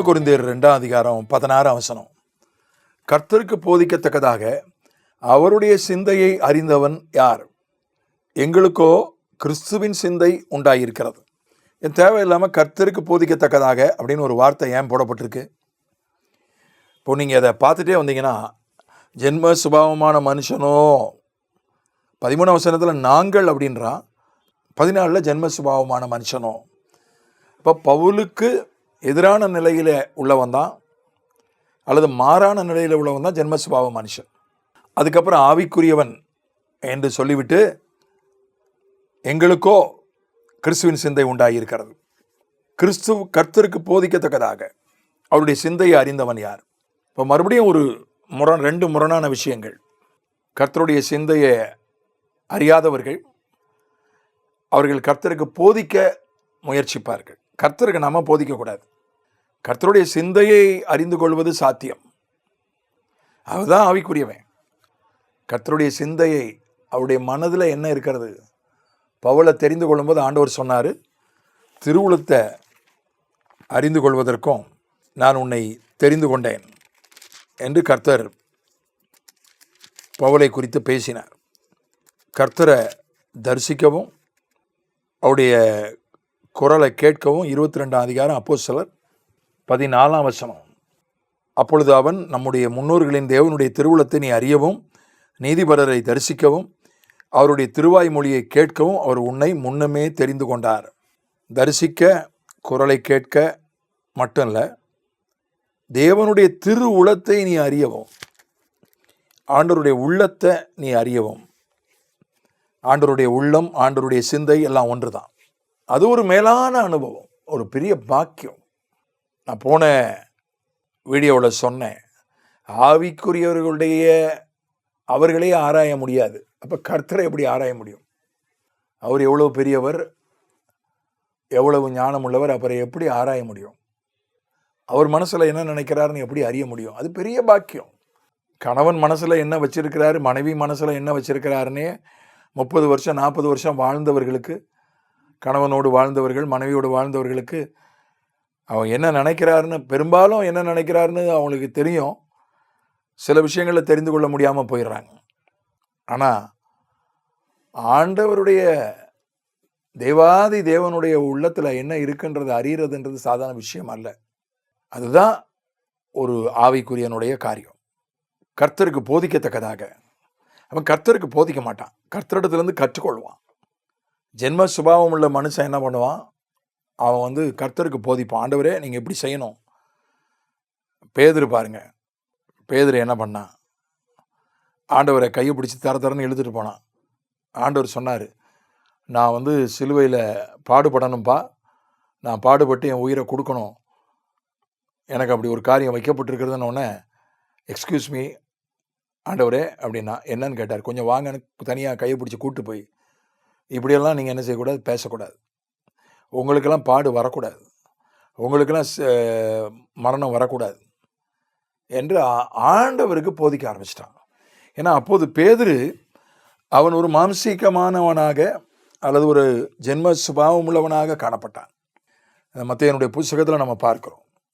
ஒன்று குருந்தியர் ரெண்டாம் அதிகாரம் பதினாறாம் வசனம். கர்த்தருக்கு போதிக்கத்தக்கதாக அவருடைய சிந்தையை அறிந்தவன் யார்? எங்களுக்கோ கிறிஸ்துவின் சிந்தை உண்டாயிருக்கிறது. என் தேவையில்லாமல் கர்த்தருக்கு போதிக்கத்தக்கதாக அப்படின்னு ஒரு வார்த்தை ஏன் போடப்பட்டிருக்கு? இப்போ நீங்கள் அதை பார்த்துட்டே வந்தீங்கன்னா ஜென்ம சுபாவமான மனுஷனோ பதிமூணாம் வசனத்தில் நாங்கள் அப்படின்றான் பதினாலில் ஜென்ம சுபாவமான மனுஷனோ. இப்போ பவுலுக்கு எதிரான நிலையில் உள்ளவன் தான் அல்லது மாறான நிலையில் உள்ளவன் தான் ஜென்ம மனுஷன். அதுக்கப்புறம் ஆவிக்குரியவன் என்று சொல்லிவிட்டு எங்களுக்கோ கிறிஸ்துவின் சிந்தை உண்டாகியிருக்கிறது கிறிஸ்து கர்த்தருக்கு போதிக்கத்தக்கதாக அவருடைய சிந்தையை அறிந்தவன் யார்? இப்போ மறுபடியும் ஒரு முரண் ரெண்டு முரணான விஷயங்கள். கர்த்தருடைய சிந்தையை அறியாதவர்கள் அவர்கள் கர்த்தருக்கு போதிக்க முயற்சிப்பார்கள். கர்த்தருக்கு நாம் போதிக்கக்கூடாது. கர்த்தருடைய சிந்தையை அறிந்து கொள்வது சாத்தியம். அவதான் ஆவிக்குரியவன். கர்த்தருடைய சிந்தையை அவருடைய மனதில் என்ன இருக்கிறது? பவுலை தெரிந்து கொள்ளும்போது ஆண்டவர் சொன்னார் திருவுளத்தை அறிந்து கொள்வதற்கும் நான் உன்னை தெரிந்து கொண்டேன் என்று கர்த்தர் பவுலை குறித்து பேசினார். கர்த்தரை தரிசிக்கவும் அவருடைய குரலை கேட்கவும் இருபத்தி ரெண்டாம் அதிகாரம் அப்போ சிலர் பதினாலாம் வசனம். அப்பொழுது அவன் நம்முடைய முன்னோர்களின் தேவனுடைய திருவுளத்தை நீ அறியவும் நீதிபரரை தரிசிக்கவும் அவருடைய திருவாய் மொழியை கேட்கவும் அவர் உன்னை முன்னமே தெரிந்து கொண்டார். தரிசிக்க குரலை கேட்க மட்டும் இல்லை தேவனுடைய திரு உளத்தை நீ அறியவும் ஆண்டவருடைய உள்ளத்தை நீ அறியவும். ஆண்டவருடைய உள்ளம் ஆண்டருடைய சிந்தை எல்லாம் ஒன்று தான் அது ஒரு மேலான அனுபவம் ஒரு பெரிய பாக்கியம். நான் போன வீடியோவில் சொன்னேன் ஆவிக்குரியவர்களுடைய அவர்களே ஆராய முடியாது. அப்போ கர்த்தரை எப்படி ஆராய முடியும்? அவர் எவ்வளோ பெரியவர் எவ்வளவு ஞானம் உள்ளவர் அப்புறம் எப்படி ஆராய முடியும்? அவர் மனசில் என்ன நினைக்கிறாருன்னு எப்படி அறிய முடியும்? அது பெரிய பாக்கியம். கணவன் மனசில் என்ன வச்சிருக்கிறாரு மனைவி மனசில் என்ன வச்சிருக்கிறாருன்னே முப்பது வருஷம் நாற்பது வருஷம் வாழ்ந்தவர்களுக்கு கணவனோடு வாழ்ந்தவர்கள் மனைவியோடு வாழ்ந்தவர்களுக்கு அவன் என்ன நினைக்கிறாருன்னு பெரும்பாலும் என்ன நினைக்கிறாருன்னு அவங்களுக்கு தெரியும். சில விஷயங்களை தெரிந்து கொள்ள முடியாமல் போயிடுறாங்க. ஆனால் ஆண்டவருடைய தேவாதி தேவனுடைய உள்ளத்தில் என்ன இருக்குன்றது அறியறதுன்றது சாதாரண விஷயம் அல்ல. அதுதான் ஒரு ஆவிக்குரியனுடைய காரியம். கர்த்தருக்கு போதிக்கத்தக்கதாக. அவன் கர்த்தருக்கு போதிக்க மாட்டான். கர்த்தரிடத்துலேருந்து கற்றுக்கொள்வான். ஜென்ம சுபாவம் உள்ள மனுஷன் என்ன பண்ணுவான்? அவன் வந்து கர்த்தருக்கு போதிப்பான். ஆண்டவரே நீங்கள் எப்படி செய்யணும். பேதர் பாருங்க. பேதர் என்ன பண்ணான்? ஆண்டவரை கையை பிடிச்சி தர தரன்னு இழுத்துட்டு போனான். ஆண்டவர் சொன்னார் நான் வந்து சிலுவையில் பாடுபடணும்ப்பா நான் பாடுபட்டு என் உயிரை கொடுக்கணும். எனக்கு அப்படி ஒரு காரியம் வைக்கப்பட்டிருக்கிறதுனோடனே உடனே எக்ஸ்கியூஸ் மீ ஆண்டவரே அப்படின்னா என்னன்னு கேட்டார். கொஞ்சம் வாங்கன்னு தனியாக கையை பிடிச்சி கூப்பிட்டு போய் இப்படியெல்லாம் நீங்கள் என்ன செய்யக்கூடாது? பேசக்கூடாது. உங்களுக்கெல்லாம் பாடு வரக்கூடாது. உங்களுக்கெல்லாம் ச- மரணம் வரக்கூடாது என்று ஆண்டவருக்கு போதிக்க ஆரம்பிச்சிட்டான் ஏன்னா அப்போது பேதுரு அவன் ஒரு மாம்சீகமானவனாக அல்லது ஒரு ஜென்ம சுபாவம் உள்ளவனாக காணப்பட்டான் மத்தையனுடைய புஸ்தகத்தில் நம்ம பார்க்குறோம்.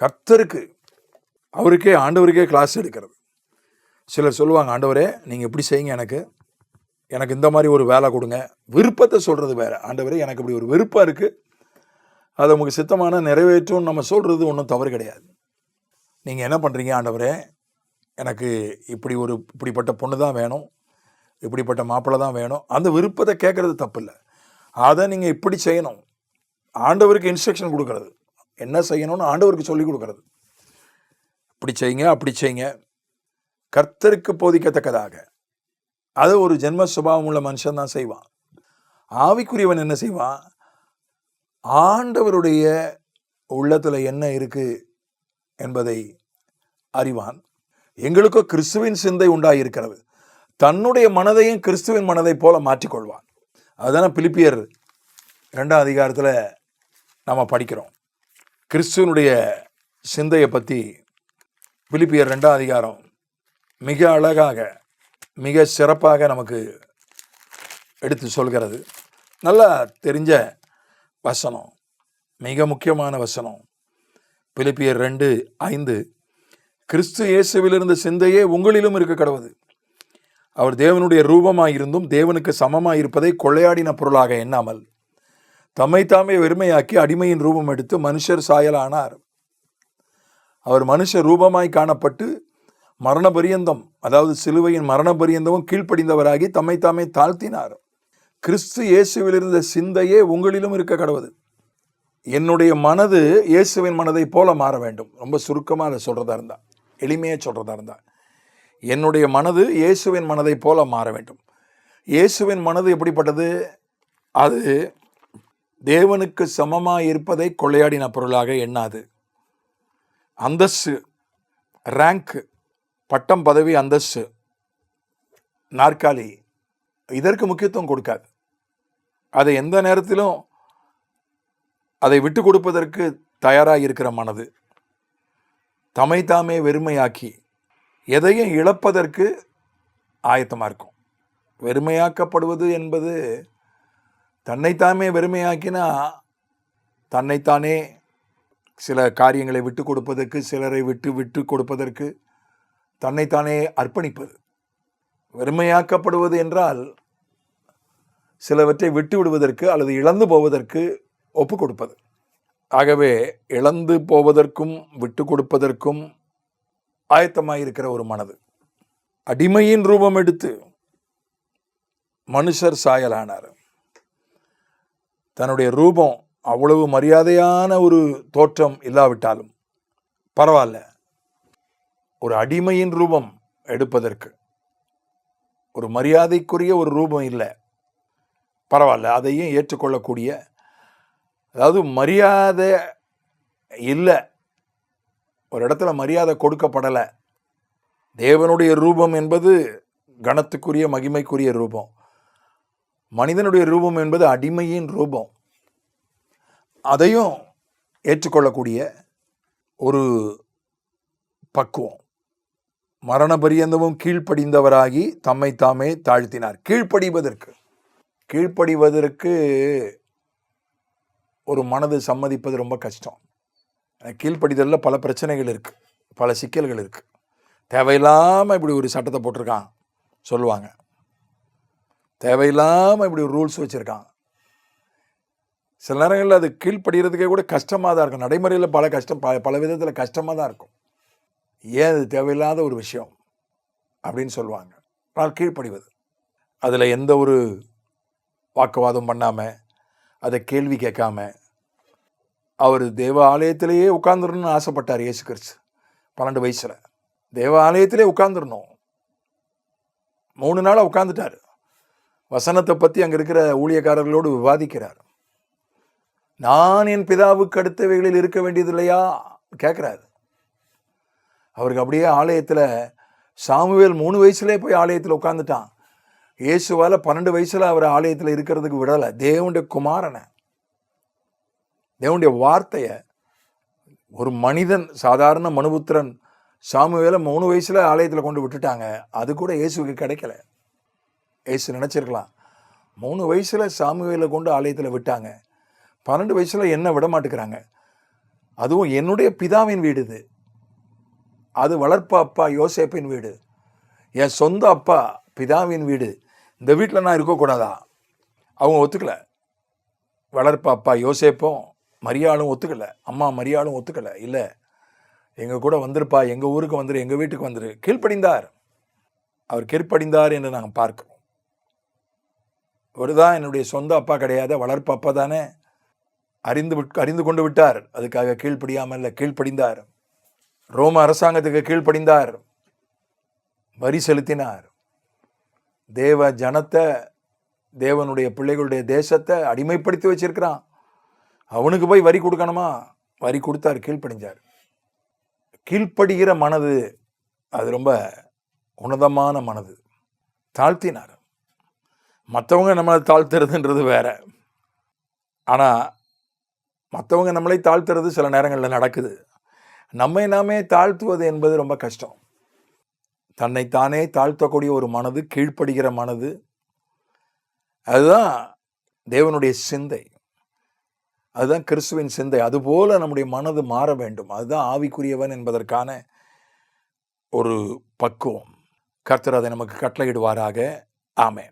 கர்த்தருக்கு அவருக்கே ஆண்டவருக்கே கிளாஸ் எடுக்கிறது. சிலர் சொல்லுவாங்க ஆண்டவரே நீங்கள் எப்படி செய்யுங்க எனக்கு. எனக்கு இந்த மாதிரி ஒரு வேலை கொடுங்க. விருப்பத்தை சொல்கிறது வேறு. ஆண்டவரே எனக்கு இப்படி ஒரு விருப்பம் இருக்குது அதை உங்களுக்கு சித்தமான நிறைவேற்றும் நம்ம சொல்கிறது ஒன்றும் தவறு கிடையாது. நீங்கள் என்ன பண்ணுறீங்க ஆண்டவரே? எனக்கு இப்படி ஒரு இப்படிப்பட்ட பொண்ணு தான் வேணும். இப்படிப்பட்ட மாப்பிள்ளை தான் வேணும். அந்த விருப்பத்தை கேட்குறது தப்பு இல்லை அதை நீங்கள் இப்படி செய்யணும். ஆண்டவருக்கு இன்ஸ்ட்ரக்ஷன் கொடுக்கறது. என்ன செய்யணும்னு ஆண்டவருக்கு சொல்லி கொடுக்கறது. இப்படி செய்யுங்க அப்படி செய்யுங்க. கர்த்தருக்கு போதிக்கத்தக்கதாக. அது ஒரு ஜென்ம சுபாவம் உள்ள மனுஷன் தான் செய்வான். ஆவிக்குரியவன் என்ன செய்வான்? ஆண்டவருடைய உள்ளத்தில் என்ன இருக்கு என்பதை அறிவான். எங்களுக்கோ கிறிஸ்துவின் சிந்தை உண்டாயிருக்கிறது. தன்னுடைய மனதையும் கிறிஸ்துவின் மனதை போல மாற்றிக்கொள்வான். அதுதானே பிலிப்பியர் ரெண்டாம் அதிகாரத்தில் நம்ம படிக்கிறோம். கிறிஸ்துவனுடைய சிந்தையை பற்றி பிலிப்பியர் ரெண்டாம் அதிகாரம் மிக அழகாக மிக சிறப்பாக நமக்கு எடுத்து சொல்கிறது. நல்லா தெரிஞ்ச வசனம் மிக முக்கியமான வசனம். பிலிப்பியர் ரெண்டு ஐந்து கிறிஸ்து இயேசுவிலிருந்த சிந்தையே உங்களிலும் இருக்க கடவுது. அவர் தேவனுடைய ரூபமாயிருந்தும் தேவனுக்கு சமமாக இருப்பதை கொள்ளையாடின பொருளாக எண்ணாமல் தம்மை தாமே வெறுமையாக்கி அடிமையின் ரூபம் எடுத்து மனுஷர் சாயலானார். அவர் மனுஷ ரூபமாய் காணப்பட்டு மரண பரியந்தம் அதாவது சிலுவையின் மரண பரியந்தமும் கீழ்ப்படிந்தவராகி தம்மை தாமே தாழ்த்தினார். கிறிஸ்து இயேசுவில் இருந்த சிந்தையே உங்களிலும் இருக்க கடவுது. என்னுடைய மனது இயேசுவின் மனதை போல மாற வேண்டும். ரொம்ப சுருக்கமாக அதை சொல்கிறதா இருந்தா எளிமையாக சொல்கிறதா இருந்தா. என்னுடைய மனது இயேசுவின் மனதை போல மாற வேண்டும். இயேசுவின் மனது எப்படிப்பட்டது? அது தேவனுக்கு சமமாக இருப்பதை கொள்ளையாடின பொருளாக எண்ணாது. அந்தஸ்து ரேங்க் பட்டம் பதவி அந்தஸ்து நாற்காலி இதற்கு முக்கியத்துவம் கொடுக்காது. அதை எந்த நேரத்திலும் அதை விட்டு கொடுப்பதற்கு தயாராக இருக்கிற மனது தமை தாமே வெறுமையாக்கி எதையும் இழப்பதற்கு ஆயத்தமாக இருக்கும். வெறுமையாக்கப்படுவது என்பது தன்னைத்தாமே வெறுமையாக்கினா தன்னைத்தானே சில காரியங்களை விட்டு கொடுப்பதற்கு சிலரை விட்டு விட்டு கொடுப்பதற்கு தன்னைத்தானே அர்ப்பணிப்பது. வெறுமையாக்கப்படுவது என்றால் சிலவற்றை விட்டு விடுவதற்கு அல்லது இழந்து போவதற்கு ஒப்பு கொடுப்பது. ஆகவே இழந்து போவதற்கும் விட்டு கொடுப்பதற்கும் ஆயத்தமாயிருக்கிற ஒரு மனது. அடிமையின் ரூபம் எடுத்து மனுஷர் சாயலானார். தன்னுடைய ரூபம் அவ்வளவு மரியாதையான ஒரு தோற்றம் இல்லாவிட்டாலும் பரவாயில்ல. ஒரு அடிமையின் ரூபம் எடுப்பதற்கு. ஒரு மரியாதைக்குரிய ஒரு ரூபம் இல்லை. பரவாயில்ல அதையும் ஏற்றுக்கொள்ளக்கூடிய. அதாவது மரியாதை இல்லை. ஒரு இடத்துல மரியாதை கொடுக்கப்படலை. தேவனுடைய ரூபம் என்பது கணத்துக்குரிய மகிமைக்குரிய ரூபம். மனிதனுடைய ரூபம் என்பது அடிமையின் ரூபம். அதையும் ஏற்றுக்கொள்ளக்கூடிய ஒரு பக்குவம். மரண பரியந்தமும் கீழ்ப்படிந்தவராகி தம்மை தாமே தாழ்த்தினார். கீழ்ப்படிவதற்கு கீழ்ப்படிவதற்கு ஒரு மனது சம்மதிப்பது ரொம்ப கஷ்டம். கீழ்ப்படிதலில் பல பிரச்சனைகள் இருக்குது பல சிக்கல்கள் இருக்குது தேவையில்லாமல் இப்படி ஒரு சட்டத்தை போட்டிருக்கான் சொல்லுவாங்க. தேவையில்லாமல் இப்படி ஒரு ரூல்ஸ் வச்சுருக்கான். சில நேரங்களில் அது கீழ்ப்படுகிறதுக்கே கூட கஷ்டமாக தான் இருக்கும். நடைமுறையில் பல கஷ்டம் ப பல விதத்தில் கஷ்டமாக தான் இருக்கும். ஏன் அது தேவையில்லாத ஒரு விஷயம்? அப்படின்னு சொல்லுவாங்க. ஆனால் கீழ்ப்படிவது. அதில் எந்த ஒரு வாக்குவாதம் பண்ணாமல் அதை கேள்வி கேட்காம அவர் தேவ ஆலயத்திலேயே உட்காந்துடணும்னு ஆசைப்பட்டார் இயேசு கிறிஸ்து. பன்னெண்டு வயசில். தேவ ஆலயத்திலே உட்காந்துடணும் மூணு நாளாக உட்காந்துட்டார் வசனத்தை பற்றி அங்கே இருக்கிற ஊழியக்காரர்களோடு விவாதிக்கிறார். நான் என் பிதாவுக்கு அடுத்தவைகளில் இருக்க வேண்டியதில்லையா? கேட்குறாரு. அவருக்கு அப்படியே ஆலயத்தில் சாமுவேல் மூணு வயசுலேயே போய் ஆலயத்தில் உட்காந்துட்டான் இயேசுவால் பன்னெண்டு வயசில் அவர் ஆலயத்தில் இருக்கிறதுக்கு விடலை. தேவனுடைய குமாரனை. தேவனுடைய வார்த்தையை ஒரு மனிதன் சாதாரண மனுபுத்திரன் சாமுவேல மூணு வயசில் ஆலயத்தில் கொண்டு விட்டுட்டாங்க. அது கூட இயேசுக்கு கிடைக்கல. இயேசு நினச்சிருக்கலாம். மூணு வயசில் சாமுவேல கொண்டு ஆலயத்தில் விட்டாங்க. பன்னெண்டு வயசில் என்ன விட மாட்டேங்கிறாங்க. அதுவும் என்னுடைய பிதாவின் வீடு இது. அது வளர்ப்பு அப்பா யோசேப்பின் வீடு. என் சொந்த அப்பா பிதாவின் வீடு. இந்த வீட்டில் நான் இருக்கக்கூடாதா அவங்க ஒத்துக்கலை. வளர்ப்பு அப்பா யோசேப்பும் மரியாளும் ஒத்துக்கலை. அம்மா மரியாளும் ஒத்துக்கலை. இல்லை எங்கள் கூட வந்திருப்பா எங்கள் ஊருக்கு வந்துரு எங்கள் வீட்டுக்கு வந்துரு. கீழ்ப்படிந்தார். அவர் கீழ்ப்படிந்தார் என்று நாங்கள் பார்க்கிறோம். ஒரு தான் என்னுடைய சொந்த அப்பா கிடையாது வளர்ப்பு அப்பா தானே? அறிந்து விட் அறிந்து கொண்டு விட்டார். அதுக்காக கீழ்ப்படியாமல் இல்லை கீழ்ப்படிந்தார். ரோம அரசாங்கத்துக்கு கீழ்ப்படிந்தார். வரி செலுத்தினார். தேவ ஜனத்தை தேவனுடைய பிள்ளைகளுடைய தேசத்தை அடிமைப்படுத்தி வச்சிருக்கிறான். அவனுக்கு போய் வரி கொடுக்கணுமா? வரி கொடுத்தார் கீழ்ப்படிஞ்சார். கீழ்ப்படுகிற மனது அது ரொம்ப உன்னதமான மனது. தாழ்த்தினார். மற்றவங்க நம்மளை தாழ்த்துறதுன்றது வேற. ஆனால் மற்றவங்க நம்மளை தாழ்த்துறது சில நேரங்களில் நடக்குது. நம்மை நாமே தாழ்த்துவது என்பது ரொம்ப கஷ்டம். தன்னைத்தானே தாழ்த்தக்கூடிய ஒரு மனது கீழ்ப்படுகிற மனது அதுதான் தேவனுடைய சிந்தை. அதுதான் கிறிஸ்துவின் சிந்தை. அதுபோல நம்முடைய மனது மாற வேண்டும். அதுதான் ஆவிக்குரியவன் என்பதற்கான ஒரு பக்குவம். கர்த்தர் அதை நமக்கு கட்டளையிடுவாராக. ஆமே